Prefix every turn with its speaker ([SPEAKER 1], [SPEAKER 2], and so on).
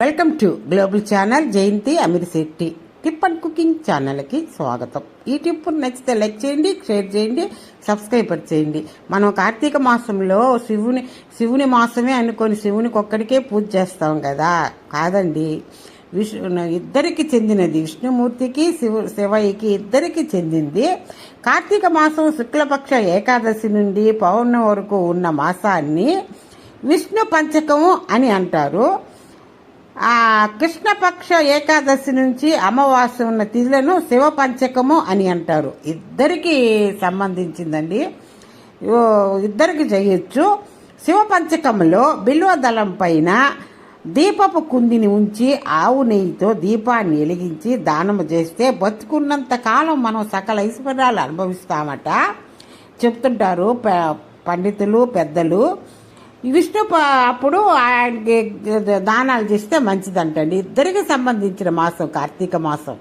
[SPEAKER 1] Welcome to global channel Jayanthi Ameer Shetty. Tip and cooking ఛానల్కి స్వాగతం. ఈ tip నచ్చితే లైక్ చేయండి షేర్ చేయండి సబ్స్క్రైబ్ చేయండి. మనం కార్తీక మాసంలో శివుని శివుని మాసమే అనుకొని శివునికి ఒక్కడికే పూజ చేస్తాం కదా. కాదండి. విష్ణు ఇద్దరికి చెందినది విష్ణుమూర్తికి శివ శివయ్యకి ఇద్దరికి చెందింది. కార్తీక మాసం శుక్లపక్ష ఏకాదశి నుండి పౌర్ణమి వరకు ఉన్న మాసాన్ని విష్ణు పంచకము అని అంటారు. ఆ కృష్ణపక్ష ఏకాదశి నుంచి అమావాస్య ఉన్న తిథులను శివ పంచకము అని అంటారు. ఇద్దరికి సంబంధించిందండి. ఇద్దరికి చేయొచ్చు. శివ పంచకంలో బిల్వ దళం పైన దీపపు కుందిని ఉంచి ఆవు నెయ్యితో దీపాన్ని వెలిగించి దానము చేస్తే బతుకున్నంత కాలం మనం సకల ఐశ్వర్యాలు అనుభవిస్తామట. చెప్తుంటారు ప- పండితులు పెద్దలు. విష్ణు అప్పుడు ఆయనకి దానాలు చేస్తే మంచిదంటండి. ఇద్దరికి సంబంధించిన మాసం కార్తీక మాసం.